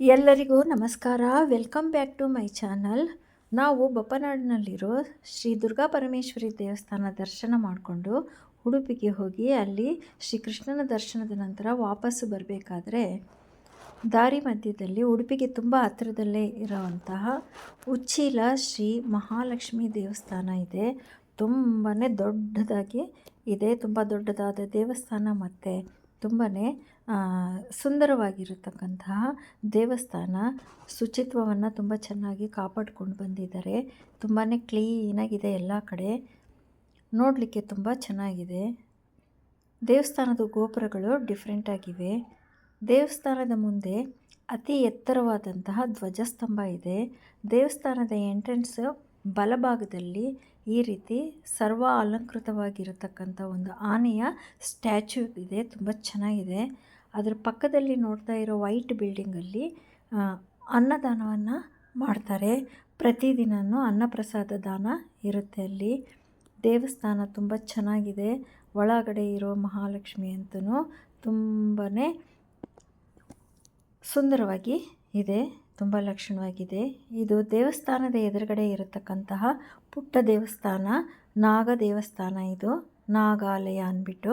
ಎಲ್ಲರಿಗೂ ನಮಸ್ಕಾರ. Welcome back to my channel ನಾವು ಬಪ್ಪನಾಡಿನಲ್ಲಿರೋ ಶ್ರೀ ದುರ್ಗಾ ಪರಮೇಶ್ವರಿ ದೇವಸ್ಥಾನ ದರ್ಶನ ಮಾಡಿಕೊಂಡು ಉಡುಪಿಗೆ ಹೋಗಿ ಅಲ್ಲಿ ಶ್ರೀ ಕೃಷ್ಣನ ದರ್ಶನದ ನಂತರ ವಾಪಸ್ಸು ಬರಬೇಕಾದ್ರೆ ದಾರಿ ಮಧ್ಯದಲ್ಲಿ ಉಡುಪಿಗೆ ತುಂಬ ಹತ್ತಿರದಲ್ಲೇ ಇರುವಂತಹ ಉಚ್ಚೀಲ ಶ್ರೀ ಮಹಾಲಕ್ಷ್ಮಿ ದೇವಸ್ಥಾನ ಇದೆ. ತುಂಬಾ ದೊಡ್ಡದಾಗಿ ಇದೆ. ತುಂಬ ದೊಡ್ಡದಾದ ದೇವಸ್ಥಾನ ಮತ್ತು ತುಂಬಾ ಸುಂದರವಾಗಿರತಕ್ಕಂತಹ ದೇವಸ್ಥಾನ ಶುಚಿತ್ವವನ್ನು ತುಂಬ ಚೆನ್ನಾಗಿ ಕಾಪಾಡ್ಕೊಂಡು ಬಂದಿದ್ದಾರೆ. ತುಂಬಾ ಕ್ಲೀನಾಗಿದೆ ಎಲ್ಲ ಕಡೆ. ನೋಡಲಿಕ್ಕೆ ತುಂಬ ಚೆನ್ನಾಗಿದೆ. ದೇವಸ್ಥಾನದ ಗೋಪುರಗಳು ಡಿಫ್ರೆಂಟಾಗಿವೆ ದೇವಸ್ಥಾನದ ಮುಂದೆ ಅತಿ ಎತ್ತರವಾದಂತಹ ಧ್ವಜಸ್ತಂಭ ಇದೆ. ದೇವಸ್ಥಾನದ ಎಂಟ್ರೆನ್ಸ್ ಬಲಭಾಗದಲ್ಲಿ ಈ ರೀತಿ ಸರ್ವ ಅಲಂಕೃತವಾಗಿರತಕ್ಕಂಥ ಒಂದು ಆನೆಯ ಸ್ಟ್ಯಾಚ್ಯೂ ಇದೆ, ತುಂಬ ಚೆನ್ನಾಗಿದೆ. ಅದರ ಪಕ್ಕದಲ್ಲಿ ನೋಡ್ತಾ ಇರೋ ವೈಟ್ ಬಿಲ್ಡಿಂಗಲ್ಲಿ ಅನ್ನದಾನವನ್ನು ಮಾಡ್ತಾರೆ. ಪ್ರತಿದಿನವೂ ಅನ್ನಪ್ರಸಾದ ದಾನ ಇರುತ್ತೆ ಅಲ್ಲಿ. ದೇವಸ್ಥಾನ ತುಂಬ ಚೆನ್ನಾಗಿದೆ. ಒಳಗಡೆ ಇರೋ ಮಹಾಲಕ್ಷ್ಮಿ ಅಂತಲೂ ತುಂಬಾ ಸುಂದರವಾಗಿ ಇದೆ. ತುಂಬ ಲಕ್ಷಣವಾಗಿದೆ. ಇದು ದೇವಸ್ಥಾನದ ಎದುರುಗಡೆ ಇರತಕ್ಕಂತಹ ಪುಟ್ಟ ದೇವಸ್ಥಾನ, ನಾಗ ದೇವಸ್ಥಾನ ಇದು. ನಾಗಾಲಯ ಅಂದ್ಬಿಟ್ಟು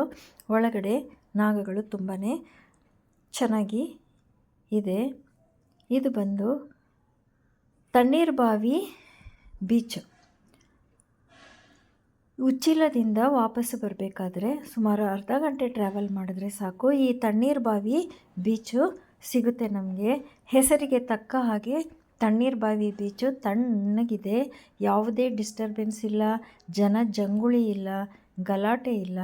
ಒಳಗಡೆ ನಾಗಗಳು ತುಂಬಾ ಚೆನ್ನಾಗಿ ಇದೆ. ಇದು ಬಂದು ತಣ್ಣೀರ್ಬಾವಿ ಬೀಚ್. ಉಚ್ಚಿಲದಿಂದ ವಾಪಸ್ಸು ಬರಬೇಕಾದ್ರೆ ಸುಮಾರು ಅರ್ಧ ಗಂಟೆ ಟ್ರಾವೆಲ್ ಮಾಡಿದ್ರೆ ಸಾಕು. ಈ ತಣ್ಣೀರ್ಬಾವಿ ಬೀಚು ಸಿಗುತ್ತೆ ನಮಗೆ. ಹೆಸರಿಗೆ ತಕ್ಕ ಹಾಗೆ ತಣ್ಣೀರ್ಬಾವಿ ಬೀಚು ತಣ್ಣಗಿದೆ. ಯಾವುದೇ ಡಿಸ್ಟರ್ಬೆನ್ಸ್ ಇಲ್ಲ, ಜನ ಜಂಗುಳಿ ಇಲ್ಲ, ಗಲಾಟೆ ಇಲ್ಲ.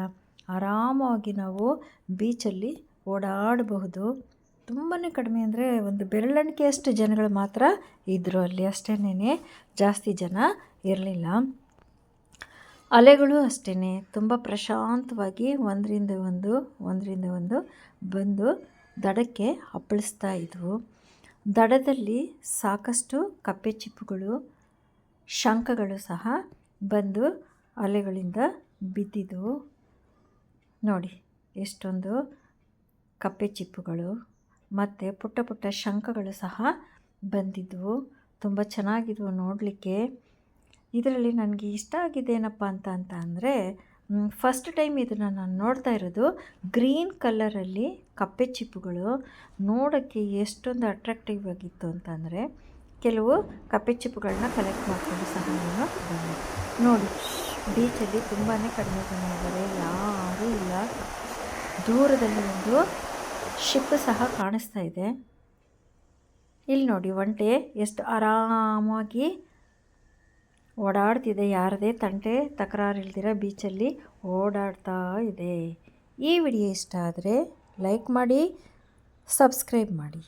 ಆರಾಮವಾಗಿ ನಾವು ಬೀಚಲ್ಲಿ ಓಡಾಡಬಹುದು. ತುಂಬಾ ಕಡಿಮೆ ಅಂದರೆ ಒಂದು ಬೆರಳಿಕೆಯಷ್ಟು ಜನಗಳು ಮಾತ್ರ ಇದ್ದರು ಅಲ್ಲಿ. ಅಷ್ಟೇನೆ ಜಾಸ್ತಿ ಜನ ಇರಲಿಲ್ಲ. ಅಲೆಗಳು ಅಷ್ಟೇ ತುಂಬ ಪ್ರಶಾಂತವಾಗಿ ಒಂದರಿಂದ ಒಂದು ಒಂದರಿಂದ ಒಂದು ಬಂದು ದಡಕ್ಕೆ ಅಪ್ಪಳಿಸ್ತಾ ಇದ್ವು. ದಡದಲ್ಲಿ ಸಾಕಷ್ಟು ಕಪ್ಪೆ ಚಿಪ್ಪುಗಳು, ಶಂಖಗಳು ಸಹ ಬಂದು ಅಲೆಗಳಿಂದ ಬಿದ್ದಿದ್ದವು ನೋಡಿ, ಎಷ್ಟೊಂದು ಕಪ್ಪೆ ಚಿಪ್ಪುಗಳು ಮತ್ತು ಪುಟ್ಟ ಪುಟ್ಟ ಶಂಖಗಳು ಸಹ ಬಂದಿದ್ದವು ತುಂಬ ಚೆನ್ನಾಗಿದ್ವು ನೋಡಲಿಕ್ಕೆ. ಇದರಲ್ಲಿ ನನಗೆ ಇಷ್ಟ ಆಗಿದ್ದೇನಪ್ಪ ಅಂತ ಅಂತ ಅಂದರೆ ಫಸ್ಟ್ ಟೈಮ್ ಇದನ್ನು ನಾನು ನೋಡ್ತಾ ಇರೋದು ಗ್ರೀನ್ ಕಲರಲ್ಲಿ ಕಪ್ಪೆ ಚಿಪ್ಪುಗಳು ನೋಡೋಕ್ಕೆ ಎಷ್ಟೊಂದು ಅಟ್ರಾಕ್ಟಿವ್ ಆಗಿತ್ತು ಅಂತಂದರೆ ಕೆಲವು ಕಪ್ಪೆ ಚಿಪ್ಪುಗಳನ್ನ ಕಲೆಕ್ಟ್ ಮಾಡಿಕೊಂಡು ಸಹ ನಾನು ಬಂದೆ. ನೋಡಿ ಬೀಚಲ್ಲಿ ತುಂಬಾ ಕಡಿಮೆ ಜನ ಇದ್ದಾರೆ ಯಾರೂ ಇಲ್ಲ. ದೂರದಲ್ಲಿ ಒಂದು ಶಿಪ್ ಸಹ ಕಾಣಿಸ್ತಾ ಇದೆ. ಇಲ್ಲಿ ನೋಡಿ ಒಂಟೆ ಎಷ್ಟು ಆರಾಮಾಗಿ ಓಡಾಡ್ತಿದೆ, ಯಾರದೇ ತಂಟೆ ತಕರಾರು ಇಲ್ದಿರ ಬೀಚಲ್ಲಿ ಓಡಾಡ್ತಾ ಇದೆ. ಈ ವಿಡಿಯೋ ಇಷ್ಟ ಆದರೆ ಲೈಕ್ ಮಾಡಿ, ಸಬ್ಸ್ಕ್ರೈಬ್ ಮಾಡಿ.